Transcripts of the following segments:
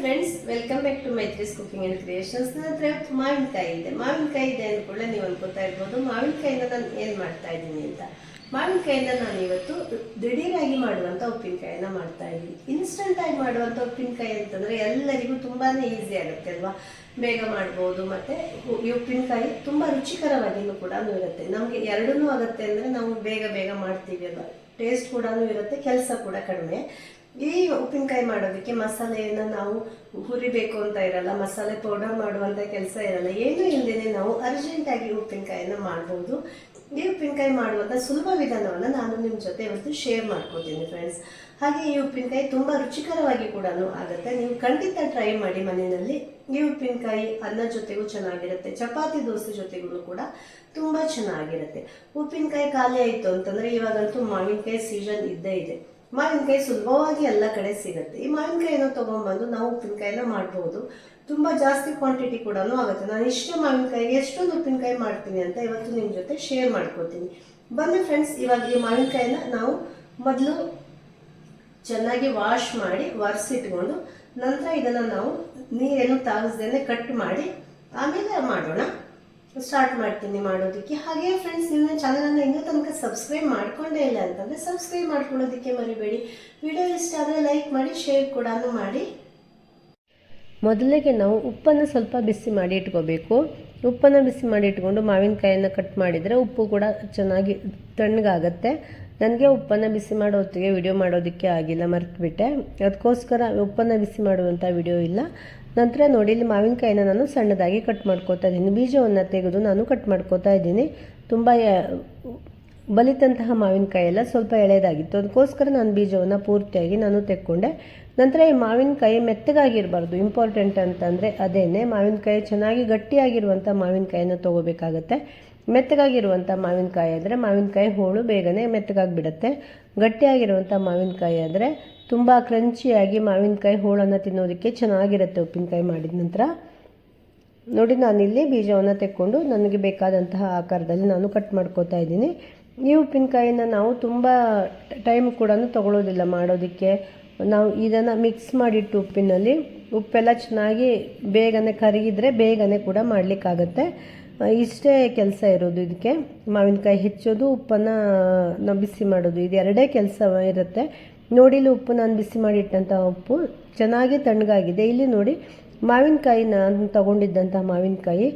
Friends welcome back to Maitri's cooking and creations ನನ್ನ ಹತ್ರ ಇವತ್ತು ಮಾವಿನಕಾಯಿ ಇದೆ. ಮಾವಿನಕಾಯಿ ಇದೆ ಅಂದ್ಕೊಳ್ಳೆ ನೀವು ಅನ್ಕೋತಾ ಇರ್ಬೋದು. ಮಾವಿನಕಾಯಿಂದ ನಾನು ಏನು ಮಾಡ್ತಾ ಇದ್ದೀನಿ ಅಂತ. ಮಾವಿನಕಾಯಿಂದ ನಾನು ಇವತ್ತು ದಿಢೀರಾಗಿ ಮಾಡುವಂಥ ಉಪ್ಪಿನಕಾಯಿನ ಮಾಡ್ತಾ ಇದ್ದೀನಿ. ಇನ್ಸ್ಟಂಟ್ ಆಗಿ ಮಾಡುವಂಥ ಉಪ್ಪಿನಕಾಯಿ ಅಂತಂದರೆ ಎಲ್ಲರಿಗೂ ತುಂಬಾ ಈಸಿ ಆಗುತ್ತೆ ಅಲ್ವಾ? ಬೇಗ ಮಾಡ್ಬೋದು. ಮತ್ತೆ ಈ ಉಪ್ಪಿನಕಾಯಿ ತುಂಬ ರುಚಿಕರವಾಗಿಯೂ ಕೂಡ ಇರುತ್ತೆ. ನಮಗೆ ಎರಡೂ ಆಗುತ್ತೆ ಅಂದರೆ ನಾವು ಬೇಗ ಬೇಗ ಮಾಡ್ತೀವಿ ಅಲ್ವಾ? ಟೇಸ್ಟ್ ಕೂಡ ಇರುತ್ತೆ, ಕೆಲಸ ಕೂಡ ಕಡಿಮೆ. ಈ ಉಪ್ಪಿನಕಾಯಿ ಮಾಡೋದಕ್ಕೆ ಮಸಾಲೆಯನ್ನು ನಾವು ಹುರಿಬೇಕು ಅಂತ ಇರಲ್ಲ, ಮಸಾಲೆ ಪೌಡರ್ ಮಾಡುವಂತ ಕೆಲಸ ಇರಲ್ಲ, ಏನೂ ಇಲ್ಲದೇನೆ ನಾವು ಅರ್ಜೆಂಟಾಗಿ ಉಪ್ಪಿನಕಾಯನ್ನು ಮಾಡ್ಬೋದು. ಈ ಉಪ್ಪಿನಕಾಯಿ ಮಾಡುವಂಥ ಸುಲಭ ವಿಧಾನವನ್ನು ನಾನು ನಿಮ್ಮ ಜೊತೆ ಇವತ್ತು ಶೇರ್ ಮಾಡ್ಕೋತೀನಿ ಫ್ರೆಂಡ್ಸ್ ಹಾಗೆ ಈ ಉಪ್ಪಿನಕಾಯಿ ತುಂಬ ರುಚಿಕರವಾಗಿ ಕೂಡ ಆಗುತ್ತೆ. ನೀವು ಖಂಡಿತ ಟ್ರೈ ಮಾಡಿ ಮನೆಯಲ್ಲಿ. ಈ ಉಪ್ಪಿನಕಾಯಿ ಅನ್ನ ಜೊತೆಗೂ ಚೆನ್ನಾಗಿರುತ್ತೆ, ಚಪಾತಿ ದೋಸೆ ಜೊತೆಗೂ ಕೂಡ ತುಂಬ ಚೆನ್ನಾಗಿರುತ್ತೆ. ಉಪ್ಪಿನಕಾಯಿ ಖಾಲಿ ಆಯಿತು ಅಂತಂದರೆ ಇವಾಗಂತೂ ಮಾವಿನಕಾಯಿ ಸೀಸನ್ ಇದ್ದೇ ಇದೆ. ಮಾವಿನಕಾಯಿ ಸುಲಭವಾಗಿ ಎಲ್ಲ ಕಡೆ ಸಿಗುತ್ತೆ. ಈ ಮಾವಿನಕಾಯಿನ ತಗೊಂಡ್ಬಂದು ನಾವು ಉಪ್ಪಿನಕಾಯಿನ ಮಾಡ್ಬೋದು. ತುಂಬ ಜಾಸ್ತಿ ಕ್ವಾಂಟಿಟಿ ಕೂಡ ಆಗುತ್ತೆ. ನಾನು ಇಷ್ಟು ಮಾವಿನಕಾಯಿಗೆ ಎಷ್ಟೊಂದು ಉಪ್ಪಿನಕಾಯಿ ಮಾಡ್ತೀನಿ ಅಂತ ಇವತ್ತು ನಿಮ್ಮ ಜೊತೆ ಶೇರ್ ಮಾಡ್ಕೋತೀನಿ. ಬನ್ನಿ ಫ್ರೆಂಡ್ಸ್ ಇವಾಗ ಈ ಮಾವಿನಕಾಯಿನ ನಾವು ಮೊದಲು ಚೆನ್ನಾಗಿ ವಾಶ್ ಮಾಡಿ, ಒರೆಸಿಟ್ಕೊಂಡು ನಂತರ ಇದನ್ನು ನಾವು ನೀರೇನು ತಾಗಿಸ್ದೇನೆ ಕಟ್ ಮಾಡಿ, ಆಮೇಲೆ ಮಾಡೋಣ. ಸ್ಟಾರ್ಟ್ ಮಾಡ್ತೀನಿ ಮಾಡೋದಕ್ಕೆ. ಹಾಗೆ ಫ್ರೆಂಡ್ಸ್ ನಿಮ್ಮ ಚಾನಲನ್ನು ಇನ್ನೂ ತನಕ ಸಬ್ಸ್ಕ್ರೈಬ್ ಮಾಡ್ಕೊಂಡೇ ಇಲ್ಲ ಅಂತಂದರೆ ಸಬ್ಸ್ಕ್ರೈಬ್ ಮಾಡ್ಕೊಳ್ಳೋದಕ್ಕೆ ಮರಿಬೇಡಿ. ವಿಡಿಯೋ ಇಷ್ಟ ಆದರೆ ಲೈಕ್ ಮಾಡಿ ಶೇರ್ ಕೂಡ ಮಾಡಿ. ಮೊದಲಿಗೆ ನಾವು ಉಪ್ಪನ್ನು ಸ್ವಲ್ಪ ಬಿಸಿ ಮಾಡಿ ಇಟ್ಕೋಬೇಕು. ಉಪ್ಪನ್ನು ಬಿಸಿ ಮಾಡಿ ಇಟ್ಕೊಂಡು ಮಾವಿನಕಾಯನ್ನು ಕಟ್ ಮಾಡಿದರೆ ಉಪ್ಪು ಕೂಡ ಚೆನ್ನಾಗಿ ತಣ್ಣಗಾಗತ್ತೆ. ನನಗೆ ಉಪ್ಪನ್ನು ಬಿಸಿ ಮಾಡೋ ಹೊತ್ತಿಗೆ ವಿಡಿಯೋ ಮಾಡೋದಕ್ಕೆ ಆಗಿಲ್ಲ, ಮರೆತುಬಿಟ್ಟೆ. ಅದಕ್ಕೋಸ್ಕರ ಉಪ್ಪನ್ನು ಬಿಸಿ ಮಾಡುವಂಥ ವಿಡಿಯೋ ಇಲ್ಲ. ನಂತರ ನೋಡಿ, ಇಲ್ಲಿ ಮಾವಿನಕಾಯಿನ ನಾನು ಸಣ್ಣದಾಗಿ ಕಟ್ ಮಾಡ್ಕೋತಾ ಇದ್ದೀನಿ. ಬೀಜವನ್ನು ತೆಗೆದು ನಾನು ಕಟ್ ಮಾಡ್ಕೋತಾ ಇದ್ದೀನಿ. ತುಂಬ ಬಲಿತಂತಹ ಮಾವಿನಕಾಯಿ ಎಲ್ಲ ಸ್ವಲ್ಪ ಎಳೆದಾಗಿತ್ತು ಅದಕ್ಕೋಸ್ಕರ ನಾನು ಬೀಜವನ್ನು ಪೂರ್ತಿಯಾಗಿ ನಾನು ತೆಕ್ಕೊಂಡೆ. ನಂತರ ಈ ಮಾವಿನಕಾಯಿ ಮೆತ್ತಗಾಗಿರಬಾರ್ದು. ಇಂಪಾರ್ಟೆಂಟ್ ಅಂತಂದರೆ ಅದೇನೆ, ಮಾವಿನಕಾಯಿ ಚೆನ್ನಾಗಿ ಗಟ್ಟಿಯಾಗಿರುವಂಥ ಮಾವಿನಕಾಯಿನ ತೊಗೋಬೇಕಾಗತ್ತೆ. ಮೆತ್ತಗಾಗಿರುವಂಥ ಮಾವಿನಕಾಯಿ ಆದರೆ ಮಾವಿನಕಾಯಿ ಹೋಳು ಬೇಗನೆ ಮೆತ್ತಗಾಗಿಬಿಡುತ್ತೆ. ಗಟ್ಟಿಯಾಗಿರುವಂಥ ಮಾವಿನಕಾಯಿ ಆದರೆ ತುಂಬ ಕ್ರಂಚಿಯಾಗಿ ಮಾವಿನಕಾಯಿ ಹೋಳನ್ನು ತಿನ್ನೋದಕ್ಕೆ ಚೆನ್ನಾಗಿರುತ್ತೆ ಉಪ್ಪಿನಕಾಯಿ ಮಾಡಿದ ನಂತರ. ನೋಡಿ ನಾನಿಲ್ಲಿ ಬೀಜವನ್ನು ತೆಕ್ಕೊಂಡು ನನಗೆ ಬೇಕಾದಂತಹ ಆಕಾರದಲ್ಲಿ ನಾನು ಕಟ್ ಮಾಡ್ಕೋತಾ ಇದ್ದೀನಿ. ಈ ಉಪ್ಪಿನಕಾಯಿನ ನಾವು ತುಂಬ ಟೈಮ್ ಕೂಡ ತಗೊಳ್ಳೋದಿಲ್ಲ ಮಾಡೋದಕ್ಕೆ. ನಾವು ಇದನ್ನು ಮಿಕ್ಸ್ ಮಾಡಿಟ್ಟು ಉಪ್ಪಿನಲ್ಲಿ. ಉಪ್ಪೆಲ್ಲ ಚೆನ್ನಾಗಿ ಬೇಗನೆ ಕರಗಿದರೆ ಬೇಗನೆ ಕೂಡ ಮಾಡಲಿಕ್ಕಾಗತ್ತೆ. ಇಷ್ಟೇ ಕೆಲಸ ಇರೋದು ಇದಕ್ಕೆ. ಮಾವಿನಕಾಯಿ ಹೆಚ್ಚೋದು ಉಪ್ಪನ್ನು ಬಿಸಿ ಮಾಡೋದು. ಇದು ಎರಡೇ ಕೆಲಸ ಇರುತ್ತೆ. ನೋಡಿ ಇಲ್ಲಿ ಉಪ್ಪು ನಾನು ಬಿಸಿ ಮಾಡಿಟ್ಟಂಥ ಉಪ್ಪು ಚೆನ್ನಾಗಿ ತಣ್ಣಗಾಗಿದೆ. ಇಲ್ಲಿ ನೋಡಿ ಮಾವಿನಕಾಯಿ ನಾನು ತಗೊಂಡಿದ್ದಂಥ ಮಾವಿನಕಾಯಿ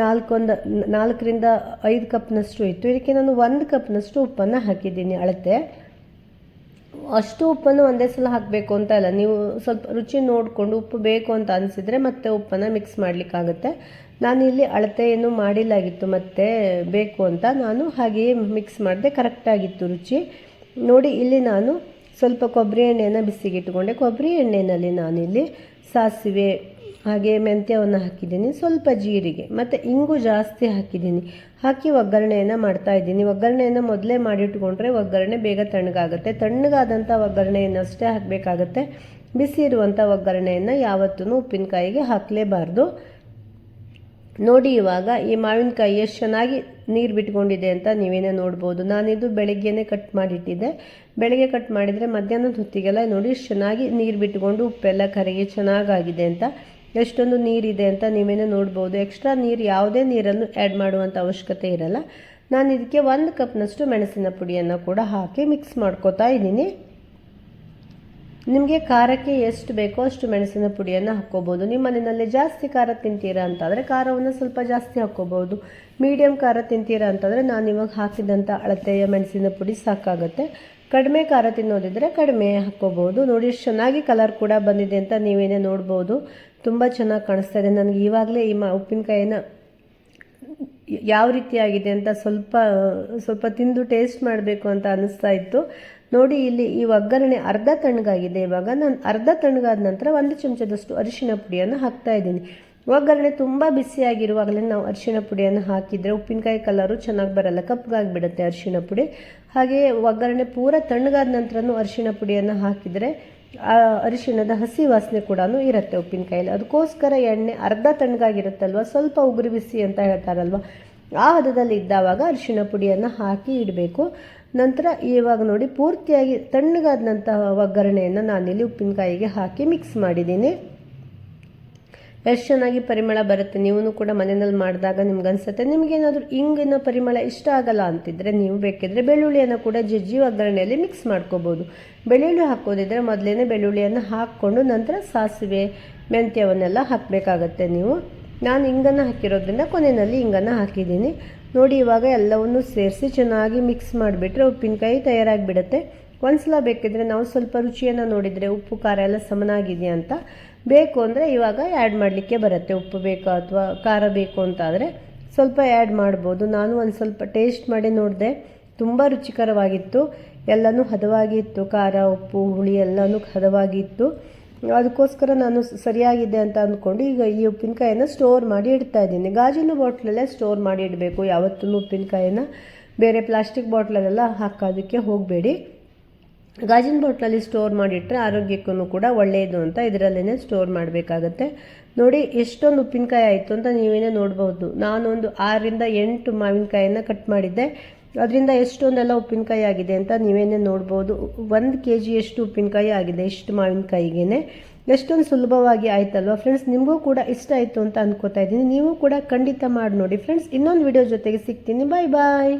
ನಾಲ್ಕೊಂದು, ನಾಲ್ಕರಿಂದ ಐದು ಕಪ್ನಷ್ಟು ಇತ್ತು. ಇದಕ್ಕೆ ನಾನು ಒಂದು ಕಪ್ನಷ್ಟು ಉಪ್ಪನ್ನು ಹಾಕಿದ್ದೀನಿ ಅಳತೆ. ಅಷ್ಟು ಉಪ್ಪನ್ನು ಒಂದೇ ಸಲ ಹಾಕಬೇಕು ಅಂತ ಇಲ್ಲ ನೀವು ಸ್ವಲ್ಪ ರುಚಿ ನೋಡಿಕೊಂಡು ಉಪ್ಪು ಬೇಕು ಅಂತ ಅನಿಸಿದರೆ ಮತ್ತೆ ಉಪ್ಪನ್ನು ಮಿಕ್ಸ್ ಮಾಡಲಿಕ್ಕಾಗುತ್ತೆ. ನಾನು ಇಲ್ಲಿ ಅಳತೆ ಏನು ಮಾಡಿಲ್ಲಾಗಿತ್ತು, ಮತ್ತೆ ಬೇಕು ಅಂತ. ನಾನು ಹಾಗೆಯೇ ಮಿಕ್ಸ್ ಮಾಡಿದೆ, ಕರೆಕ್ಟಾಗಿತ್ತು ರುಚಿ. ನೋಡಿ, ಇಲ್ಲಿ ನಾನು ಸ್ವಲ್ಪ ಕೊಬ್ಬರಿ ಎಣ್ಣೆಯನ್ನು ಬಿಸಿಗೆ ಇಟ್ಕೊಂಡೆ ಕೊಬ್ಬರಿ ಎಣ್ಣೆಯಲ್ಲಿ ನಾನಿಲ್ಲಿ ಸಾಸಿವೆ ಹಾಗೆ ಮೆಂತ್ಯವನ್ನು ಹಾಕಿದ್ದೀನಿ. ಸ್ವಲ್ಪ ಜೀರಿಗೆ ಮತ್ತು ಇಂಗು ಜಾಸ್ತಿ ಹಾಕಿದ್ದೀನಿ. ಹಾಕಿ ಒಗ್ಗರಣೆಯನ್ನು ಮಾಡ್ತಾ ಇದ್ದೀನಿ. ಒಗ್ಗರಣೆಯನ್ನು ಮೊದಲೇ ಮಾಡಿಟ್ಕೊಂಡ್ರೆ ಒಗ್ಗರಣೆ ಬೇಗ ತಣ್ಣಗಾಗುತ್ತೆ. ತಣ್ಣಗಾದಂಥ ಒಗ್ಗರಣೆಯನ್ನು ಅಷ್ಟೇ ಹಾಕಬೇಕಾಗತ್ತೆ. ಬಿಸಿ ಇರುವಂಥ ಒಗ್ಗರಣೆಯನ್ನು ಯಾವತ್ತೂ ಉಪ್ಪಿನಕಾಯಿಗೆ ಹಾಕಲೇಬಾರ್ದು. ನೋಡಿ ಇವಾಗ ಈ ಮಾವಿನಕಾಯಿ ಎಷ್ಟು ಚೆನ್ನಾಗಿ ನೀರು ಬಿಟ್ಕೊಂಡಿದೆ ಅಂತ ನೀವೇನೇ ನೋಡ್ಬೋದು. ನಾನಿದು ಬೆಳಗ್ಗೆನೇ ಕಟ್ ಮಾಡಿಟ್ಟಿದ್ದೆ. ಬೆಳಗ್ಗೆ ಕಟ್ ಮಾಡಿದರೆ ಮಧ್ಯಾಹ್ನದ ಹೊತ್ತಿಗೆಲ್ಲ ನೋಡಿ ಎಷ್ಟು ಚೆನ್ನಾಗಿ ನೀರು ಬಿಟ್ಕೊಂಡು ಉಪ್ಪೆಲ್ಲ ಕರಗಿ ಚೆನ್ನಾಗಾಗಿದೆ ಅಂತ. ಎಷ್ಟೊಂದು ನೀರಿದೆ ಅಂತ ನೀವೇನೇ ನೋಡ್ಬೋದು. ಎಕ್ಸ್ಟ್ರಾ ನೀರು ಯಾವುದೇ ನೀರನ್ನು ಆ್ಯಡ್ ಮಾಡುವಂಥ ಅವಶ್ಯಕತೆ ಇರಲ್ಲ. ನಾನು ಇದಕ್ಕೆ ಒಂದು ಕಪ್ನಷ್ಟು ಮೆಣಸಿನ ಪುಡಿಯನ್ನು ಕೂಡ ಹಾಕಿ ಮಿಕ್ಸ್ ಮಾಡ್ಕೋತಾ ಇದ್ದೀನಿ. ನಿಮಗೆ ಖಾರಕ್ಕೆ ಎಷ್ಟು ಬೇಕೋ ಅಷ್ಟು ಮೆಣಸಿನ ಪುಡಿಯನ್ನು ಹಾಕ್ಕೋಬೋದು. ನಿಮ್ಮ ಮನೆಯಲ್ಲಿ ಜಾಸ್ತಿ ಖಾರ ತಿಂತೀರಾ ಅಂತಂದರೆ ಖಾರವನ್ನು ಸ್ವಲ್ಪ ಜಾಸ್ತಿ ಹಾಕ್ಕೋಬೋದು. ಮೀಡಿಯಮ್ ಖಾರ ತಿಂತೀರಾ ಅಂತಂದರೆ ನಾನು ಇವಾಗ ಹಾಕಿದಂಥ ಅಳತೆಯ ಮೆಣಸಿನ ಪುಡಿ ಸಾಕಾಗುತ್ತೆ. ಕಡಿಮೆ ಖಾರ ತಿನ್ನೋದಿದ್ರೆ ಕಡಿಮೆ ಹಾಕ್ಕೋಬೋದು. ನೋಡಿ ಎಷ್ಟು ಚೆನ್ನಾಗಿ ಕಲರ್ ಕೂಡ ಬಂದಿದೆ ಅಂತ ನೀವೇನೇ ನೋಡ್ಬೋದು. ತುಂಬ ಚೆನ್ನಾಗಿ ಕಾಣಿಸ್ತಾ ಇದೆ. ನನಗೆ ಇವಾಗಲೇ ಈ ಮಾ ಉಪ್ಪಿನಕಾಯಿನ ಯಾವ ರೀತಿಯಾಗಿದೆ ಅಂತ ಸ್ವಲ್ಪ ಸ್ವಲ್ಪ ತಿಂದು ಟೇಸ್ಟ್ ಮಾಡಬೇಕು ಅಂತ ಅನ್ನಿಸ್ತಾ ಇತ್ತು. ನೋಡಿ ಇಲ್ಲಿ ಈ ಒಗ್ಗರಣೆ ಅರ್ಧ ತಣ್ಣಗಾಗಿದೆ. ಇವಾಗ ನಾನು ಅರ್ಧ ತಣ್ಣಗಾದ ನಂತರ ಒಂದು ಚಮಚದಷ್ಟು ಅರಿಶಿನ ಪುಡಿಯನ್ನು ಹಾಕ್ತಾ ಇದ್ದೀನಿ. ಒಗ್ಗರಣೆ ತುಂಬ ಬಿಸಿಯಾಗಿರುವಾಗಲೇ ನಾವು ಅರಿಶಿನ ಪುಡಿಯನ್ನು ಹಾಕಿದರೆ ಉಪ್ಪಿನಕಾಯಿ ಕಲರು ಚೆನ್ನಾಗಿ ಬರಲ್ಲ, ಕಪ್ಪಗಾಗಿಬಿಡುತ್ತೆ ಅರಿಶಿನ ಪುಡಿ. ಹಾಗೆಯೇ ಒಗ್ಗರಣೆ ಪೂರ ತಣ್ಣಗಾದ ನಂತರನೂ ಅರಿಶಿನ ಪುಡಿಯನ್ನು ಹಾಕಿದರೆ ಅರಿಶಿಣದ ಹಸಿ ವಾಸನೆ ಕೂಡ ಇರುತ್ತೆ ಉಪ್ಪಿನಕಾಯಲ್ಲಿ ಅದಕ್ಕೋಸ್ಕರ ಎಣ್ಣೆ ಅರ್ಧ ತಣ್ಣಗಾಗಿರುತ್ತಲ್ವ? ಸ್ವಲ್ಪ ಉಗುರು ಬಿಸಿ ಅಂತ ಹೇಳ್ತಾರಲ್ವ? ಆ ಹದದಲ್ಲಿ ಇದ್ದಾವಾಗ ಅರಿಶಿಣ ಪುಡಿಯನ್ನು ಹಾಕಿ ಇಡಬೇಕು. ನಂತರ ಇವಾಗ ನೋಡಿ ಪೂರ್ತಿಯಾಗಿ ತಣ್ಣಗಾದಂತಹ ಒಗ್ಗರಣೆಯನ್ನು ನಾನಿಲ್ಲಿ ಉಪ್ಪಿನಕಾಯಿಗೆ ಹಾಕಿ ಮಿಕ್ಸ್ ಮಾಡಿದ್ದೀನಿ. ಎಷ್ಟು ಚೆನ್ನಾಗಿ ಪರಿಮಳ ಬರುತ್ತೆ ನೀವು ಕೂಡ ಮನೆಯಲ್ಲಿ ಮಾಡಿದಾಗ ನಿಮ್ಗೆ ಅನ್ಸುತ್ತೆ ನಿಮಗೇನಾದರೂ ಹಿಂಗಿನ ಪರಿಮಳ ಇಷ್ಟ ಆಗಲ್ಲ ಅಂತಿದ್ರೆ ನೀವು ಬೇಕಿದ್ರೆ ಬೆಳ್ಳುಳ್ಳಿಯನ್ನು ಕೂಡ ಜಜ್ಜಿ ಒಗ್ಗರಣೆಯಲ್ಲಿ ಮಿಕ್ಸ್ ಮಾಡ್ಕೋಬೋದು. ಬೆಳ್ಳುಳ್ಳಿ ಹಾಕೋದಿದ್ರೆ ಮೊದಲೇ ಬೆಳ್ಳುಳ್ಳಿಯನ್ನು ಹಾಕ್ಕೊಂಡು ನಂತರ ಸಾಸಿವೆ, ಮೆಂತ್ಯವನ್ನೆಲ್ಲ ಹಾಕಬೇಕಾಗತ್ತೆ ನೀವು. ನಾನು ಹಿಂಗನ್ನು ಹಾಕಿರೋದ್ರಿಂದ ಕೊನೆಯಲ್ಲಿ ಹಿಂಗನ್ನು ಹಾಕಿದ್ದೀನಿ. ನೋಡಿ, ಇವಾಗ ಎಲ್ಲವನ್ನು ಸೇರಿಸಿ ಚೆನ್ನಾಗಿ ಮಿಕ್ಸ್ ಮಾಡಿಬಿಟ್ರೆ ಉಪ್ಪಿನಕಾಯಿ ತಯಾರಾಗಿಬಿಡುತ್ತೆ. ಒಂದ್ಸಲ ಬೇಕಿದ್ರೆ ನಾವು ಸ್ವಲ್ಪ ರುಚಿಯನ್ನು ನೋಡಿದರೆ ಉಪ್ಪು, ಖಾರ ಎಲ್ಲ ಸಮನಾಗಿದೆಯಾ ಅಂತ. ಬೇಕು ಅಂದರೆ ಇವಾಗ ಆ್ಯಡ್ ಮಾಡಲಿಕ್ಕೆ ಬರುತ್ತೆ. ಉಪ್ಪು ಬೇಕಾ ಅಥವಾ ಖಾರ ಬೇಕು ಅಂತ ಆದರೆ ಸ್ವಲ್ಪ ಆ್ಯಡ್ ಮಾಡ್ಬೋದು. ನಾನು ಒಂದು ಸ್ವಲ್ಪ ಟೇಸ್ಟ್ ಮಾಡಿ ನೋಡಿದೆ. ತುಂಬ ರುಚಿಕರವಾಗಿತ್ತು. ಎಲ್ಲನೂ ಹದವಾಗಿತ್ತು. ಖಾರ, ಉಪ್ಪು, ಹುಳಿ ಎಲ್ಲನೂ ಹದವಾಗಿತ್ತು. ಅದಕ್ಕೋಸ್ಕರ ನಾನು ಸರಿಯಾಗಿದೆ ಅಂತ ಅಂದ್ಕೊಂಡು ಈಗ ಈ ಉಪ್ಪಿನಕಾಯಿನ ಸ್ಟೋರ್ ಮಾಡಿ ಇಡ್ತಾ ಇದ್ದೀನಿ. ಗಾಜಿನ ಬಾಟ್ಲಲ್ಲೇ ಸ್ಟೋರ್ ಮಾಡಿ ಇಡಬೇಕು. ಯಾವತ್ತೂ ಉಪ್ಪಿನಕಾಯಿನ ಬೇರೆ ಪ್ಲಾಸ್ಟಿಕ್ ಬಾಟ್ಲಲ್ಲೆಲ್ಲ ಹಾಕೋದಕ್ಕೆ ಹೋಗಬೇಡಿ. ಗಾಜಿನ ಬಾಟ್ಲಲ್ಲಿ ಸ್ಟೋರ್ ಮಾಡಿಟ್ರೆ ಆರೋಗ್ಯಕ್ಕೂ ಕೂಡ ಒಳ್ಳೆಯದು ಅಂತ ಇದರಲ್ಲೇ ಸ್ಟೋರ್ ಮಾಡಬೇಕಾಗತ್ತೆ. ನೋಡಿ, ಎಷ್ಟೊಂದು ಉಪ್ಪಿನಕಾಯಿ ಆಯಿತು ಅಂತ ನೀವೇನೇ ನೋಡ್ಬೋದು ನಾನೊಂದು ಆರರಿಂದ ಎಂಟು ಮಾವಿನಕಾಯಿನ ಕಟ್ ಮಾಡಿದ್ದೆ. ಅದರಿಂದ ಎಷ್ಟೊಂದೆಲ್ಲ ಉಪ್ಪಿನಕಾಯಿ ಆಗಿದೆ ಅಂತ ನೀವೇನೇ ನೋಡ್ಬೋದು ಒಂದು ಕೆ ಜಿಯಷ್ಟು ಉಪ್ಪಿನಕಾಯಿ ಆಗಿದೆ ಇಷ್ಟು ಮಾವಿನಕಾಯಿಗೆ ಎಷ್ಟೊಂದು ಸುಲಭವಾಗಿ ಆಯ್ತಲ್ವ? ಫ್ರೆಂಡ್ಸ್, ನಿಮಗೂ ಕೂಡ ಇಷ್ಟ ಆಯಿತು ಅಂತ ಅನ್ಕೋತಾ ಇದ್ದೀನಿ. ನೀವು ಕೂಡ ಖಂಡಿತ ಮಾಡಿ ನೋಡಿ. ಫ್ರೆಂಡ್ಸ್, ಇನ್ನೊಂದು ವಿಡಿಯೋ ಜೊತೆಗೆ ಸಿಗ್ತೀನಿ. ಬಾಯ್ ಬಾಯ್